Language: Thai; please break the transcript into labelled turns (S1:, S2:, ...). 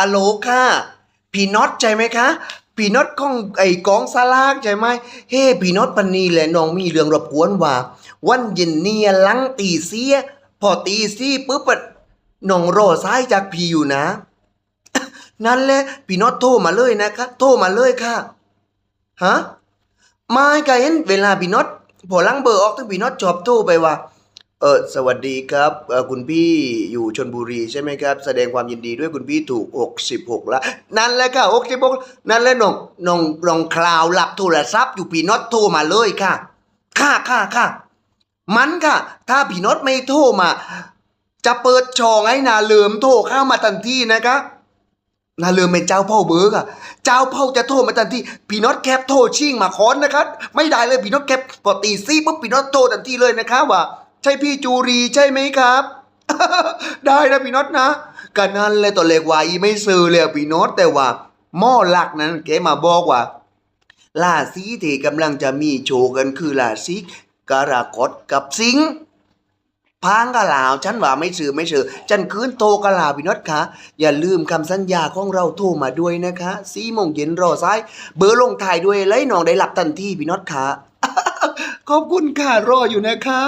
S1: อโลค่ะพี่น็อตใช่ไหมคะพี่น็อตของไอ้กองสลากใช่ไหมเฮ้พี่น็อตปันนีแหละน้องมีเรื่องรบกวนว่า วันเย็นเนี่ยลังตีเสีย พอตีซี่ปุ๊บน้องรอซ้ายจากพี่อยู่นะ นั่นแหละพี่น็อตโทรมาเลยนะคะโทรมาเลยค่ะฮะไม่ก็เห็นเวลาพี่น็อตพอลังเบอร์ออกถึงพี่น็อตจอบโทรไปว่า เออสวัสดีครับเออคุณพี่อยู่ชนบุรีใช่ไหมครับ แสดงความยินดีด้วยคุณพี่ถูก 66ล้วนั่นแหละค่ะ66นั่นแหละน้องน้องน้องคลาวหลับโทรศัพท์อยู่พี่น็อตโทรมาเลยค่ะ ค่ะค่ะค่ะมันค่ะ ถ้าพี่น็อตไม่โทรมา จะเปิดช่องให้นาเลิมโทรเข้ามาทันทีนะคะนาเลิมเป็นเจ้าพ่อเบิร์กอะเจ้าพ่อจะโทรมาทันทีพี่น็อตแคปโทรชิ่งมาคอนนะครับ ไม่ได้เลยพี่น็อตแคปพอตีซี่ปุ๊บพี่น็อตโทรทันทีเลยนะคะว่า ใช่พี่จูรีใช่ไหมครับ ได้นะพี่น็อตนะกันนั้นเลยตัวเล็กว่าอีไม่ซื้อเลยพี่น็อตแต่ว่าหม้อหลักนั้นแกมาบอกว่าราศีที่กำลังจะมีโชว์กันคือราศีกรากฎกับสิงพางกะลาวฉันว่าไม่ซื้อไม่ซื้อฉันคืนโทรกะลาวพี่น็อตคะอย่าลืมคำสัญญาของเราโทรมาด้วยนะคะสี่โมงเย็นรอซ้าย เบอร์ลงท้ายด้วยเลยน้องได้หลับทันทีพี่น็อตคะขอบคุณค่ะรออยู่นะคะ